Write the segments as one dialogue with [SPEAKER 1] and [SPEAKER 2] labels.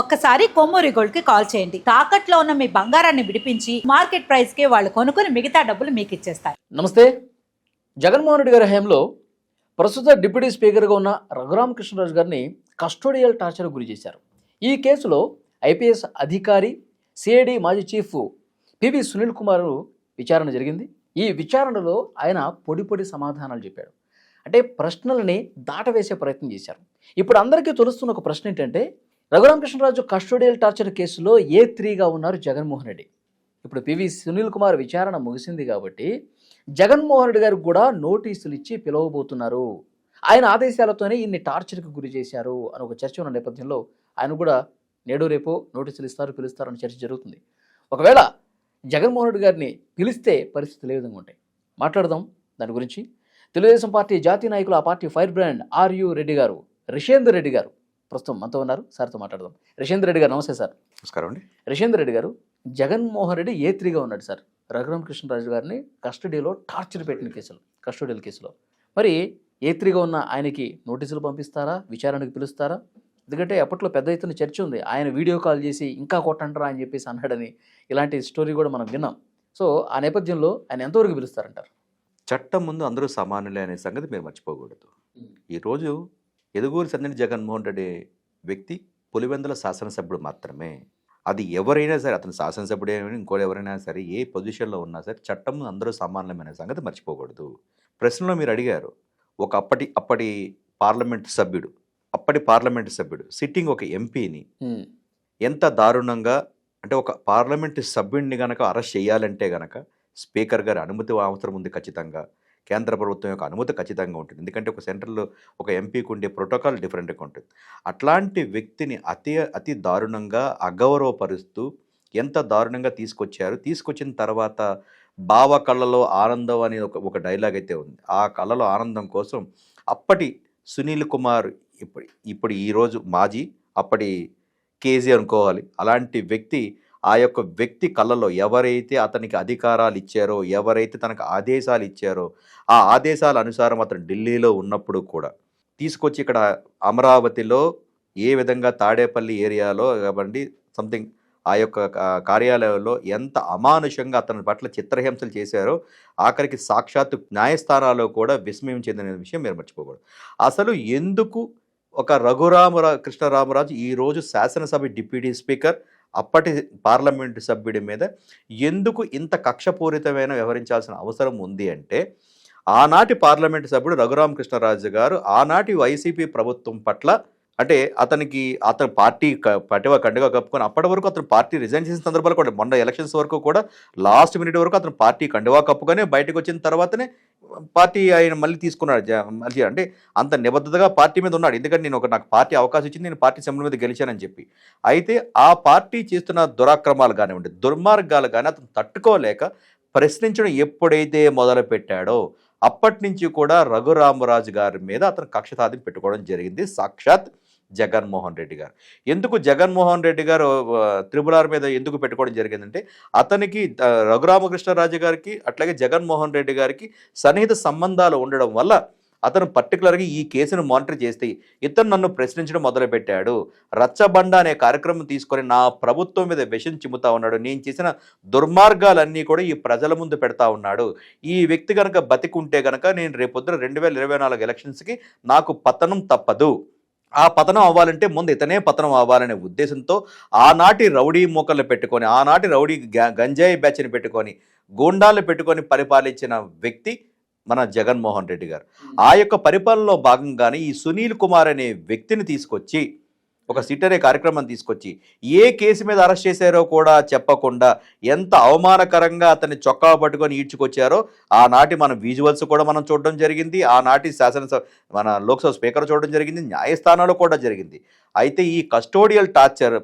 [SPEAKER 1] ఒక్కసారి కొమ్మూరి గోల్డ్కి కాల్ చేయండి. తాకట్లో ఉన్న మీ బంగారాన్ని విడిపించి మార్కెట్ ప్రైస్కి వాళ్ళు కొనుక్కుని మిగతా డబ్బులు మీకు ఇచ్చేస్తారు.
[SPEAKER 2] నమస్తే. జగన్మోహన్ రెడ్డి గారి హయాంలో ప్రస్తుత డిప్యూటీ స్పీకర్గా ఉన్న రఘురామకృష్ణరాజు గారిని కస్టోడియల్ టార్చర్ గురి చేశారు. ఈ కేసులో ఐపీఎస్ అధికారి సిఐడి మాజీ చీఫ్ పివి సునీల్ కుమార్ విచారణ జరిగింది. ఈ విచారణలో ఆయన పొడి పొడి సమాధానాలు చెప్పాడు. అంటే ప్రశ్నలని దాటవేసే ప్రయత్నం చేశారు. ఇప్పుడు అందరికీ తెలుస్తున్న ఒక ప్రశ్న ఏంటంటే రఘురామకృష్ణరాజు కస్టోడియల్ టార్చర్ కేసులో ఏ త్రీగా ఉన్నారు జగన్మోహన్ రెడ్డి? ఇప్పుడు పివి సునీల్ కుమార్ విచారణ ముగిసింది కాబట్టి జగన్మోహన్ రెడ్డి గారికి కూడా నోటీసులు ఇచ్చి పిలవబోతున్నారు. ఆయన ఆదేశాలతోనే ఇన్ని టార్చర్కి గురి చేశారు అని ఒక చర్చ ఉన్న నేపథ్యంలో ఆయన కూడా నేడు రేపు నోటీసులు ఇస్తారు పిలుస్తారు అని చర్చ జరుగుతుంది. ఒకవేళ జగన్మోహన్ రెడ్డి గారిని పిలిస్తే పరిస్థితులు ఏ విధంగా ఉంటాయి? మాట్లాడదాం దాని గురించి. తెలుగుదేశం పార్టీ జాతీయ నాయకులు ఆ పార్టీ ఫైర్ బ్రాండ్ ఆర్యు రెడ్డి గారు రిషేందర్ రెడ్డి గారు ప్రస్తుతం మనతో ఉన్నారు. సార్తో మాట్లాడదాం. రిషేందర్ రెడ్డి గారు నమస్తే సార్.
[SPEAKER 3] నమస్కారం అండి.
[SPEAKER 2] రిషేందర్ రెడ్డి గారు జగన్మోహన్ రెడ్డి ఏ త్రీగా ఉన్నాడు సార్. రఘురామకృష్ణరాజు గారిని కస్టడీలో టార్చర్ పెట్టిన కేసులు కస్టడియల్ కేసులో. మరి ఏ త్రీగా ఉన్న ఆయనకి నోటీసులు పంపిస్తారా? విచారణకు పిలుస్తారా? ఎందుకంటే అప్పట్లో పెద్ద ఎత్తున చర్చ ఉంది. ఆయన వీడియో కాల్ చేసి ఇంకా కొట్టంటారా అని చెప్పేసి అన్నాడని ఇలాంటి స్టోరీ కూడా మనం విన్నాం. సో ఆ నేపథ్యంలో ఆయన ఎంతవరకు పిలుస్తారంటారు?
[SPEAKER 3] చట్టం ముందు అందరూ సమానులే అనే సంగతి మీరు మర్చిపోకూడదు. ఈరోజు ఎదుగూరు సందని జగన్మోహన్ రెడ్డి వ్యక్తి పులివెందుల శాసనసభ్యుడు మాత్రమే. అది ఎవరైనా సరే అతను శాసనసభ్యుడే ఇంకోటి ఎవరైనా సరే ఏ పొజిషన్లో ఉన్నా సరే చట్టం అందరూ సమానమైన సంగతి మర్చిపోకూడదు. ప్రశ్నలో మీరు అడిగారు ఒక అప్పటి అప్పటి పార్లమెంట్ సభ్యుడు అప్పటి పార్లమెంట్ సభ్యుడు సిట్టింగ్ ఒక ఎంపీని ఎంత దారుణంగా అంటే ఒక పార్లమెంట్ సభ్యుడిని గనక అరెస్ట్ చేయాలంటే గనక స్పీకర్ గారి అనుమతి అవసరం ఉంది ఖచ్చితంగా. కేంద్ర ప్రభుత్వం యొక్క అనుమతి ఖచ్చితంగా ఉంటుంది. ఎందుకంటే ఒక సెంట్రల్లో ఒక ఎంపీకి ఉండే ప్రోటోకాల్ డిఫరెంట్గా ఉంటుంది. అట్లాంటి వ్యక్తిని అతి అతి దారుణంగా అగౌరవపరుస్తూ ఎంత దారుణంగా తీసుకొచ్చారు? తీసుకొచ్చిన తర్వాత బావ కళ్ళలో ఆనందం అనే ఒక ఒక డైలాగ్ అయితే ఉంది. ఆ కళ్ళలో ఆనందం కోసం అప్పటి సునీల్ కుమార్ ఇప్పుడు ఇప్పుడు ఈరోజు మాజీ అప్పటి కేజీ అనుకోవాలి. అలాంటి వ్యక్తి ఆ యొక్క వ్యక్తి కళ్ళలో ఎవరైతే అతనికి అధికారాలు ఇచ్చారో ఎవరైతే తనకు ఆదేశాలు ఇచ్చారో ఆ ఆదేశాల అనుసారం అతను ఢిల్లీలో ఉన్నప్పుడు కూడా తీసుకొచ్చి ఇక్కడ అమరావతిలో ఏ విధంగా తాడేపల్లి ఏరియాలో కాబట్టి సంథింగ్ ఆ యొక్క కార్యాలయంలో ఎంత అమానుషంగా అతని పట్ల చిత్రహింసలు చేశారో ఆఖరికి సాక్షాత్తు న్యాయస్థానాల్లో కూడా విస్మయం చెందిన విషయం మీరు మర్చిపోకూడదు. అసలు ఎందుకు ఒక రఘురామ కృష్ణరామరాజు ఈరోజు శాసనసభ డిప్యూటీ స్పీకర్ అప్పటి పార్లమెంటు సభ్యుడి మీద ఎందుకు ఇంత కక్షపూరితమైన వ్యవహరించాల్సిన అవసరం ఉంది అంటే ఆనాటి పార్లమెంటు సభ్యుడు రఘురామకృష్ణరాజు గారు ఆనాటి వైసీపీ ప్రభుత్వం పట్ల అంటే అతనికి అతను పార్టీ క- పటివ కండుగా కప్పుకొని అప్పటి వరకు అతను పార్టీ రిజైన్ చేసిన సందర్భాలు కూడా మొన్న ఎలక్షన్స్ వరకు కూడా లాస్ట్ మినిట్ వరకు అతను పార్టీ కండువా కప్పుకొని బయటకు వచ్చిన తర్వాతనే పార్టీ ఆయన మళ్ళీ తీసుకున్నాడు జ- మళ్ళీ అంటే అంత నిబద్ధతగా పార్టీ మీద ఉన్నాడు. ఎందుకంటే నేను ఒక నాకు పార్టీ అవకాశం ఇచ్చింది నేను పార్టీ సభ్యుల మీద గెలిచానని చెప్పి. అయితే ఆ పార్టీ చేస్తున్న దురాక్రమాలు కానివ్వండి దుర్మార్గాలు కానీ అతను తట్టుకోలేక ప్రశ్నించడం ఎప్పుడైతే మొదలు పెట్టాడో అప్పటి నుంచి కూడా రఘురామరాజు గారి మీద అతను కక్ష సాధింపు పెట్టుకోవడం జరిగింది. సాక్షాత్ జగన్మోహన్ రెడ్డి గారు. ఎందుకు జగన్మోహన్ రెడ్డి గారు త్రిపులార్ మీద ఎందుకు పెట్టుకోవడం జరిగిందంటే అతనికి రఘురామకృష్ణరాజు గారికి అట్లాగే జగన్మోహన్ రెడ్డి గారికి సన్నిహిత సంబంధాలు ఉండడం వల్ల అతను పర్టికులర్గా ఈ కేసును మానిటర్ చేస్తే ఇతను నన్ను ప్రశ్నించడం మొదలుపెట్టాడు. రచ్చబండ అనే కార్యక్రమం తీసుకొని నా ప్రభుత్వం మీద విషం చిమ్ముతా ఉన్నాడు. నేను చేసిన దుర్మార్గాలన్నీ కూడా ఈ ప్రజల ముందు పెడతా ఉన్నాడు. ఈ వ్యక్తి కనుక బతికుంటే కనుక నేను రేపొద్దున రెండు వేల ఇరవై నాలుగు ఎలక్షన్స్కి నాకు పతనం తప్పదు. ఆ పతనం అవ్వాలంటే ముందు ఇతనే పతనం అవ్వాలనే ఉద్దేశంతో ఆనాటి రౌడీ మూకలు పెట్టుకొని ఆనాటి రౌడీ గంజాయి బ్యాచ్ని పెట్టుకొని గూండాలు పెట్టుకొని పరిపాలించిన వ్యక్తి మన జగన్మోహన్ రెడ్డి గారు. ఆ యొక్క పరిపాలనలో భాగంగానే ఈ సునీల్ కుమార్ అనే వ్యక్తిని తీసుకొచ్చి ఒక సిట్ అనే కార్యక్రమం తీసుకొచ్చి ఏ కేసు మీద అరెస్ట్ చేశారో కూడా చెప్పకుండా ఎంత అవమానకరంగా అతన్ని చొక్కా పట్టుకొని ఈడ్చుకొచ్చారో ఆనాటి మన విజువల్స్ కూడా మనం చూడడం జరిగింది ఆనాటి శాసనసభ మన లోక్సభ స్పీకర్ చూడడం జరిగింది న్యాయస్థానాలు కూడా జరిగింది. అయితే ఈ కస్టోడియల్ టార్చర్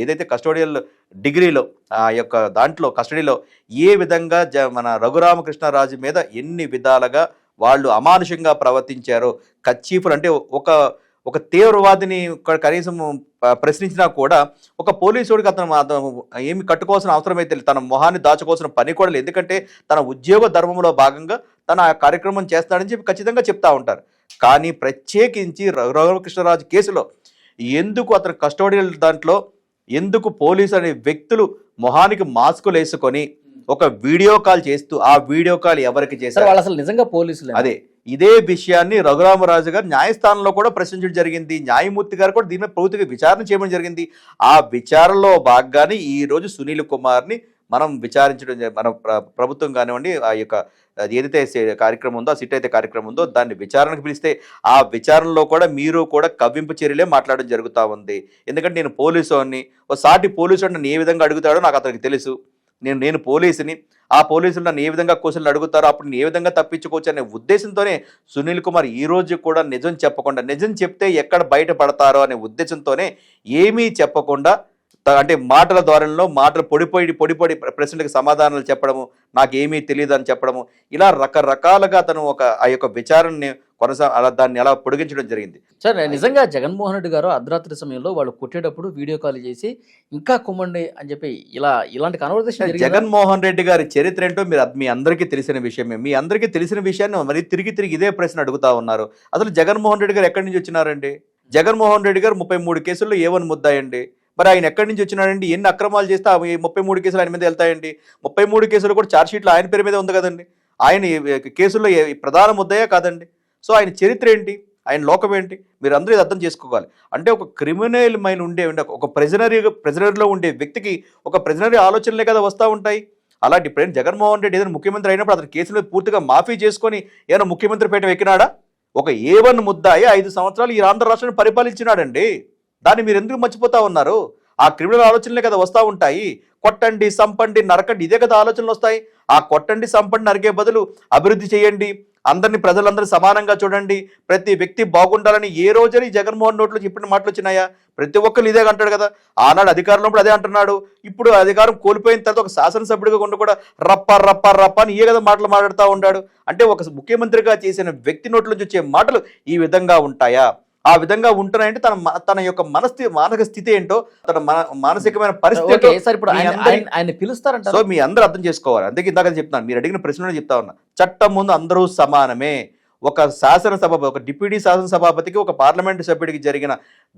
[SPEAKER 3] ఏదైతే కస్టోడియల్ డిగ్రీలో ఆ యొక్క దాంట్లో కస్టడీలో ఏ విధంగా జ మన రఘురామకృష్ణరాజు మీద ఎన్ని విధాలుగా వాళ్ళు అమానుషంగా ప్రవర్తించారో కచ్చీఫులు అంటే ఒక ఒక తీవ్రవాదిని కనీసం ప్రశ్నించినా కూడా ఒక పోలీసుడికి అతను అతను ఏమి కట్టుకోవాల్సిన అవసరం అయితే తన మొహాన్ని దాచుకోవాల్సిన పని కూడా లేదు. ఎందుకంటే తన ఉద్యోగ ధర్మంలో భాగంగా తన ఆ కార్యక్రమం చేస్తాడని చెప్పి ఖచ్చితంగా చెప్తా ఉంటారు. కానీ ప్రత్యేకించి రఘురామకృష్ణరాజు కేసులో ఎందుకు అతను కస్టోడియల్ దాంట్లో ఎందుకు పోలీసు అనే వ్యక్తులు మొహానికి మాస్కులు వేసుకొని ఒక వీడియో కాల్ చేస్తూ ఆ వీడియో కాల్ ఎవరికి చేశారు?
[SPEAKER 2] వాళ్ళు అసలు నిజంగా పోలీసులు
[SPEAKER 3] అదే ఇదే విషయాన్ని రఘురామరాజు గారు న్యాయస్థానంలో కూడా ప్రశ్నించడం జరిగింది. న్యాయమూర్తి గారు కూడా దీని మీద పూర్తిగా విచారణ చేయడం జరిగింది. ఆ విచారణలో భాగంగానే ఈ రోజు సునీల్ కుమార్ని మనం విచారించడం మన ప్ర- ప్రభుత్వం కానివ్వండి ఆ యొక్క ఏదైతే కార్యక్రమం ఉందో ఆ సిట్ అయితే కార్యక్రమం ఉందో దాన్ని విచారణకు పిలిస్తే ఆ విచారణలో కూడా మీరు కూడా కవ్వింపు చర్యలే మాట్లాడడం జరుగుతూ ఉంది. ఎందుకంటే నేను పోలీసు అని ఓ సాటి పోలీసు నన్ను ఏ విధంగా అడుగుతాడో నాకు అతనికి తెలుసు. నేను నేను పోలీసుని ఆ పోలీసులు నన్ను ఏ విధంగా క్వశ్చన్లు అడుగుతారో అప్పుడు నేను ఏ విధంగా తప్పించుకోవచ్చు అనే ఉద్దేశంతోనే సునీల్ కుమార్ ఈ రోజు కూడా నిజం చెప్పకుండా నిజం చెప్తే ఎక్కడ బయటపడతారో అనే ఉద్దేశంతోనే ఏమీ చెప్పకుండా అంటే మాటల ద్వారంలో మాటలు పొడిపోయి పొడిపోయి ప్రశ్నలకు సమాధానాలు చెప్పడము నాకేమీ తెలియదు అని చెప్పడము ఇలా రకరకాలుగా అతను ఒక ఆ యొక్క విచారణని కొనసా అలా దాన్ని అలా పొడిగించడం జరిగింది.
[SPEAKER 2] సార్ నిజంగా జగన్మోహన్ రెడ్డి గారు అర్ధరాత్రి సమయంలో వాళ్ళు కొట్టేటప్పుడు వీడియో కాల్ చేసి ఇంకా కుమ్మండి అని చెప్పి ఇలా ఇలాంటి కన్వర్సేషన్?
[SPEAKER 3] జగన్మోహన్ రెడ్డి గారి చరిత్ర ఏంటో మీరు మీ అందరికీ తెలిసిన విషయమే. మీ అందరికీ తెలిసిన విషయాన్ని మరి తిరిగి తిరిగి ఇదే ప్రశ్న అడుగుతా ఉన్నారు. అసలు జగన్మోహన్ రెడ్డి గారు ఎక్కడి నుంచి వచ్చినారండి? జగన్మోహన్ రెడ్డి గారు ముప్పై మూడు కేసుల్లో ఏవని ముద్దాయండి? మరి ఆయన ఎక్కడి నుంచి వచ్చినాడండి? ఎన్ని అక్రమాలు చేస్తే ఆ ముప్పై మూడు కేసులు ఆయన మీద వెళ్తాయండి? ముప్పై మూడు కేసులు కూడా ఛార్జ్ షీట్లో ఆయన పేరు మీద ఉంది కదండి. ఆయన కేసుల్లో ప్రధాన ముద్దయా కాదండి. సో ఆయన చరిత్ర ఏంటి? ఆయన లోకం ఏంటి? మీరు అందరూ ఇది అర్థం చేసుకోవాలి. అంటే ఒక క్రిమినల్ మైండ్ ఉండే ఒక ప్రెజనరీ ప్రెజనరీలో ఉండే వ్యక్తికి ఒక ప్రెజనరీ ఆలోచనలే కదా వస్తూ ఉంటాయి. అలాంటి ఇప్పుడు జగన్మోహన్ రెడ్డి ఏదైనా ముఖ్యమంత్రి అయినప్పుడు అతని కేసులు పూర్తిగా మాఫీ చేసుకొని ఏమైనా ముఖ్యమంత్రి పేట ఎక్కినాడా? ఒక ఏ వన్ ముద్దాయి ఐదు సంవత్సరాలు ఈ ఆంధ్ర రాష్ట్రాన్ని పరిపాలించినాడండి. దాన్ని మీరు ఎందుకు మర్చిపోతా ఉన్నారు? ఆ క్రిమినల్ ఆలోచనలే కదా వస్తూ ఉంటాయి. కొట్టండి సంపండి నరకండి ఇదే కదా ఆలోచనలు వస్తాయి. ఆ కొట్టండి సంపండి నరికే బదులు అభివృద్ధి చేయండి. అందరినీ ప్రజలందరూ సమానంగా చూడండి. ప్రతి వ్యక్తి బాగుండాలని ఏ రోజని జగన్మోహన్ నోట్లో చెప్పిన మాటలు వచ్చినాయా? ప్రతి ఒక్కరు ఇదే అంటాడు కదా. ఆనాడు అధికారంలో ఉన్నప్పుడు అదే అంటున్నాడు. ఇప్పుడు అధికారం కోల్పోయిన తర్వాత ఒక శాసనసభ్యుడిగా ఉండి కూడా రప్ప రప్ప రప్ప అని ఏ కదా మాటలు మాట్లాడుతూ ఉంటాడు అంటే ఒక ముఖ్యమంత్రిగా చేసిన వ్యక్తి నోట్ల నుంచి వచ్చే మాటలు ఈ విధంగా ఉంటాయా? ఆ విధంగా ఉంటున్నాయంటే తన తన యొక్క మనస్థితి మానసిక స్థితి ఏంటో తన మన- మానసికమైన పరిస్థితి
[SPEAKER 2] ఇప్పుడు ఆయన పిలుస్తారంట
[SPEAKER 3] సో మీ అందరూ అర్థం చేసుకోవాలి. అందుకే ఇందాక చెప్తున్నాను మీరు అడిగిన ప్రశ్నలు చెప్తా ఉన్నా. చట్టం ముందు అందరూ సమానమే. ఒక శాసనసభ ఒక డిప్యూటీ శాసనసభాపతికి ఒక పార్లమెంటు సభ్యుడికి జరిగిన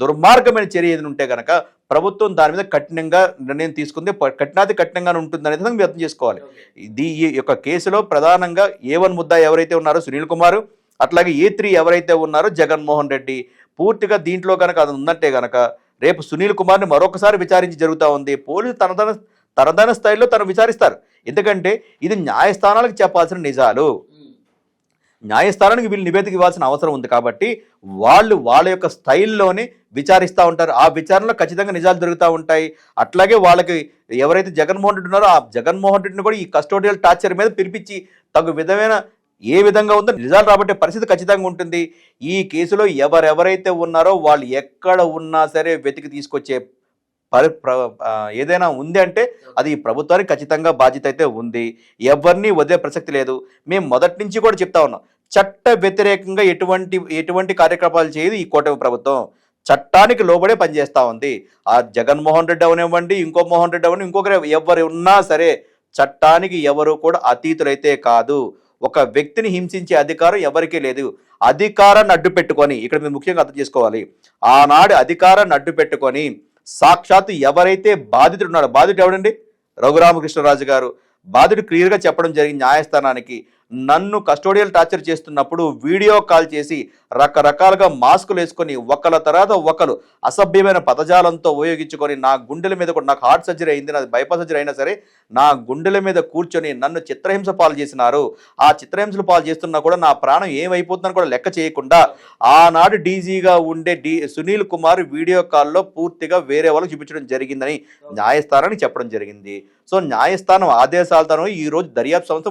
[SPEAKER 3] దుర్మార్గమైన చర్య ఏదైనా ఉంటే గనక ప్రభుత్వం దాని మీద కఠినంగా నిర్ణయం తీసుకుంది కఠినాతి కఠినంగానే ఉంటుంది అనేది మీరు అర్థం చేసుకోవాలి. ఇది ఈ యొక్క కేసులో ప్రధానంగా ఏ వన్ ముద్దా ఎవరైతే ఉన్నారో సునీల్ కుమార్ అట్లాగే ఏ త్రీ ఎవరైతే ఉన్నారో జగన్మోహన్ రెడ్డి పూర్తిగా దీంట్లో కనుక అది ఉందంటే కనుక రేపు సునీల్ కుమార్ని మరొకసారి విచారించి జరుగుతూ ఉంది. పోలీసు తనదన తనదన స్థాయిలో తను విచారిస్తారు. ఎందుకంటే ఇది న్యాయస్థానాలకు చెప్పాల్సిన నిజాలు. న్యాయస్థానానికి వీళ్ళు నివేదిక ఇవ్వాల్సిన అవసరం ఉంది కాబట్టి వాళ్ళు వాళ్ళ యొక్క స్థైల్లోనే విచారిస్తూ ఉంటారు. ఆ విచారణలో ఖచ్చితంగా నిజాలు దొరుకుతూ ఉంటాయి. అట్లాగే వాళ్ళకి ఎవరైతే జగన్మోహన్ రెడ్డి ఉన్నారో ఆ జగన్మోహన్ రెడ్డిని కూడా ఈ కస్టోడియల్ టార్చర్ మీద పిలిపించి తగు విధమైన ఏ విధంగా ఉందో నిజాలు రాబట్టే పరిస్థితి ఖచ్చితంగా ఉంటుంది. ఈ కేసులో ఎవరెవరైతే ఉన్నారో వాళ్ళు ఎక్కడ ఉన్నా సరే వెతికి తీసుకొచ్చే పరి ఏదైనా ఉంది అంటే అది ఈ ప్రభుత్వానికి ఖచ్చితంగా బాధ్యత అయితే ఉంది. ఎవరిని వదిలే ప్రసక్తి లేదు. మేము మొదటి నుంచి కూడా చెప్తా ఉన్నాం. చట్ట వ్యతిరేకంగా ఎటువంటి ఎటువంటి కార్యక్రమాలు చేయదు ఈ కూటమి ప్రభుత్వం. చట్టానికి లోబడే పనిచేస్తూ ఉంది. ఆ జగన్మోహన్ రెడ్డి అవనివ్వండి ఇంకో మోహన్ రెడ్డి అవని ఇంకొకరు ఎవరు ఉన్నా సరే చట్టానికి ఎవరు కూడా అతీతులైతే కాదు. ఒక వ్యక్తిని హింసించే అధికారం ఎవరికీ లేదు. అధికారాన్ని అడ్డు పెట్టుకొని ఇక్కడ మీరు ముఖ్యంగా అర్థం చేసుకోవాలి. ఆనాడు అధికారాన్ని అడ్డు పెట్టుకొని సాక్షాత్తు ఎవరైతే బాధితుడు ఉన్నాడో బాధితుడు ఎవడండి? రఘురామకృష్ణరాజు గారు. బాధితుడు క్లియర్గా చెప్పడం జరిగింది న్యాయస్థానానికి. నన్ను కస్టోడియల్ టార్చర్ చేస్తున్నప్పుడు వీడియో కాల్ చేసి రకరకాలుగా మాస్కులు వేసుకొని ఒకళ్ళ తర్వాత ఒకరు అసభ్యమైన పదజాలంతో ఉపయోగించుకొని నా గుండెల మీద కూడా నాకు హార్ట్ సర్జరీ అయింది నాది బైపాస్ సర్జరీ అయినా సరే నా గుండెల మీద కూర్చొని నన్ను చిత్రహింస పాలు చేసినారు. ఆ చిత్రహింసలు పాలు చేస్తున్నా కూడా నా ప్రాణం ఏమైపోతుందని కూడా లెక్క చేయకుండా ఆనాడు డీజీగా ఉండే డి సునీల్ కుమార్ వీడియో కాల్లో పూర్తిగా వేరే వాళ్ళకి చూపించడం జరిగిందని న్యాయస్థానానికి చెప్పడం జరిగింది. సో న్యాయస్థానం ఆదేశాలతోనూ ఈరోజు దర్యాప్తు సంస్థ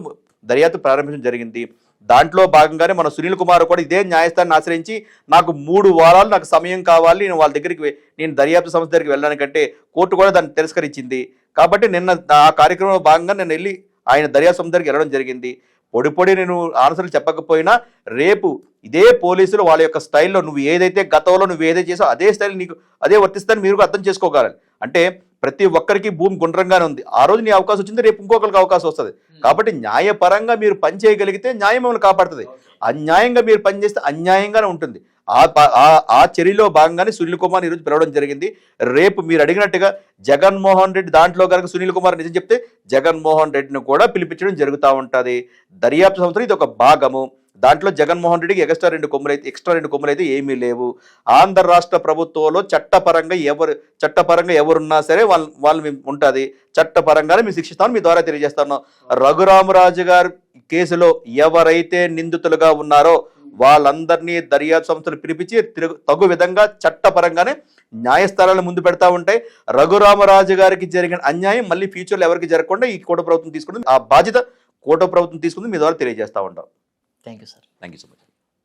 [SPEAKER 3] దర్యాప్తు ప్రారంభించడం జరిగింది. దాంట్లో భాగంగానే మన సునీల్ కుమార్ కూడా ఇదే న్యాయస్థానాన్ని ఆశ్రయించి నాకు మూడు వారాలు నాకు సమయం కావాలి నేను వాళ్ళ దగ్గరికి నేను దర్యాప్తు సంస్థ దగ్గరికి వెళ్ళడానికంటే కోర్టు కూడా దాన్ని తిరస్కరించింది. కాబట్టి నిన్న ఆ కార్యక్రమంలో భాగంగా నేను వెళ్ళి ఆయన దర్యాప్తు సంస్థ దగ్గరికి వెళ్ళడం జరిగింది. పొడి పొడి నేను ఆన్సర్లు చెప్పకపోయినా రేపు ఇదే పోలీసులు వాళ్ళ యొక్క స్టైల్లో నువ్వు ఏదైతే గతంలో నువ్వు ఏదైతే చేసావు అదే స్టైల్ నీకు అదే వర్తిస్తాను మీరు అర్థం చేసుకోగలరు. అంటే ప్రతి ఒక్కరికి భూమి గుండ్రంగానే ఉంది. ఆ రోజు నీ అవకాశం వచ్చింది రేపు ఇంకొకరికి అవకాశం వస్తుంది. కాబట్టి న్యాయపరంగా మీరు పని చేయగలిగితే న్యాయం మిమ్మల్ని కాపాడుతుంది. అన్యాయంగా మీరు పనిచేస్తే అన్యాయంగానే ఉంటుంది. ఆ ఆ చర్యలో భాగంగానే సునీల్ కుమార్ ఈరోజు పిలవడం జరిగింది. రేపు మీరు అడిగినట్టుగా జగన్మోహన్ రెడ్డి దాంట్లో కనుక సునీల్ కుమార్ నిజం చెప్తే జగన్మోహన్ రెడ్డిని కూడా పిలిపించడం జరుగుతూ ఉంటుంది. దర్యాప్తు సంస్థలు ఇది ఒక భాగము. దాంట్లో జగన్మోహన్ రెడ్డికి ఎక్స్ట్రా రెండు కొమ్ములు అయితే ఎక్స్ట్రా రెండు కొమ్ములు అయితే ఏమీ లేవు. ఆంధ్ర రాష్ట్ర ప్రభుత్వంలో చట్టపరంగా ఎవరు చట్టపరంగా ఎవరున్నా సరే వాళ్ళు వాళ్ళు మేము ఉంటుంది. చట్టపరంగానే మేము శిక్షిస్తాను మీ ద్వారా తెలియజేస్తాను. రఘురామరాజు గారి కేసులో ఎవరైతే నిందితులుగా ఉన్నారో వాళ్ళందరినీ దర్యాప్తు సంస్థలు పిలిపించి తిరుగు- తగు విధంగా చట్టపరంగానే న్యాయస్థానాలు ముందు పెడతా ఉంటాయి. రఘురామరాజు గారికి జరిగిన అన్యాయం మళ్ళీ ఫ్యూచర్లో ఎవరికి జరగకుండా ఈ కోట ప్రభుత్వం తీసుకుంటుంది ఆ బాధ్యత కోట ప్రభుత్వం తీసుకుంది. మీ ద్వారా తెలియజేస్తా ఉంటాం.
[SPEAKER 2] Thank you, sir.
[SPEAKER 3] Thank you so much.